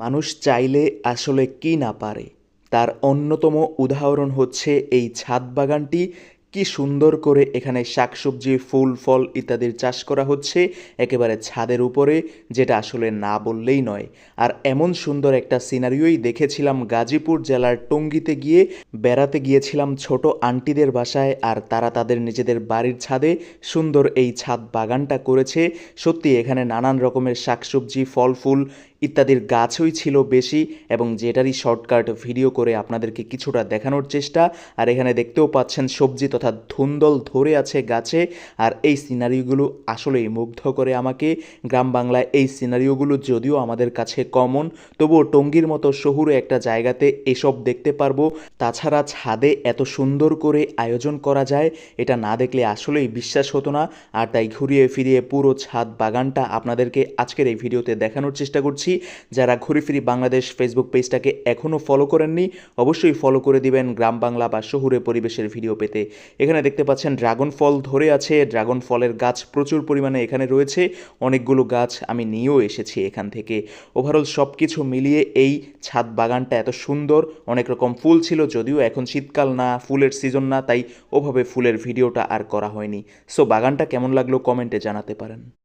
মানুষ চাইলে আসলে কি না পারে? তার অন্যতম উদাহরণ হচ্ছে এই ছাদ বাগানটি কি সুন্দর করে এখানে শাকসবজি, ফুল, ফল ইত্যাদির চাষ করা হচ্ছে একেবারে ছাদের উপরে, যেটা আসলে না বললেই নয়। আর এমন সুন্দর একটা সিনারিওই দেখেছিলাম গাজীপুর জেলার টঙ্গীতে গিয়ে, বেড়াতে গিয়েছিলাম ছোট আন্টিদের বাসায় আর তারা তাদের নিজেদের বাড়ির ছাদে সুন্দর এই ছাদ বাগানটা করেছে। সত্যি এখানে নানান রকমের শাকসবজি, ফল, ফুল ইত্যাদির গাছই ছিল বেশি এবং যেটারই শর্টকাট ভিডিও করে আপনাদেরকে কিছুটা দেখানোর চেষ্টা। আর এখানে দেখতেও পাচ্ছেন সবজি তথা ধুন্দল ধরে আছে গাছে, আর এই সিনারিওগুলো আসলেই মুগ্ধ করে আমাকে। গ্রাম বাংলায় এই সিনারিওগুলো যদিও আমাদের কাছে কমন তবুও টঙ্গীর মতো শহুরে একটা জায়গাতে এসব দেখতে পারব। তাছাড়া ছাদে এত সুন্দর করে আয়োজন করা যায়, এটা না দেখলে আসলেই বিশ্বাস হতো না। আর তাই ঘুরিয়ে ফিরিয়ে পুরো ছাদ বাগানটা আপনাদেরকে আজকের এই ভিডিওতে দেখানোর চেষ্টা করছি। যারা ঘুরে ফিরি বাংলাদেশ ফেসবুক পেজটাকে এখনও ফলো করেননি, অবশ্যই ফলো করে দিবেন গ্রাম বাংলা বা শহুরে পরিবেশের ভিডিও পেতে। এখানে দেখতে পাচ্ছেন ড্রাগন ফল ধরে আছে, ড্রাগন ফলের গাছ প্রচুর পরিমাণে এখানে রয়েছে, অনেকগুলো গাছ আমি নিয়েও এসেছি এখান থেকে। ওভারঅল সব কিছু মিলিয়ে এই ছাদ বাগানটা এত সুন্দর, অনেক রকম ফুল ছিল, যদিও এখন শীতকাল না, ফুলের সিজন না, তাই ওভাবে ফুলের ভিডিওটা আর করা হয়নি। সো বাগানটা কেমন লাগল কমেন্টে জানাতে পারেন।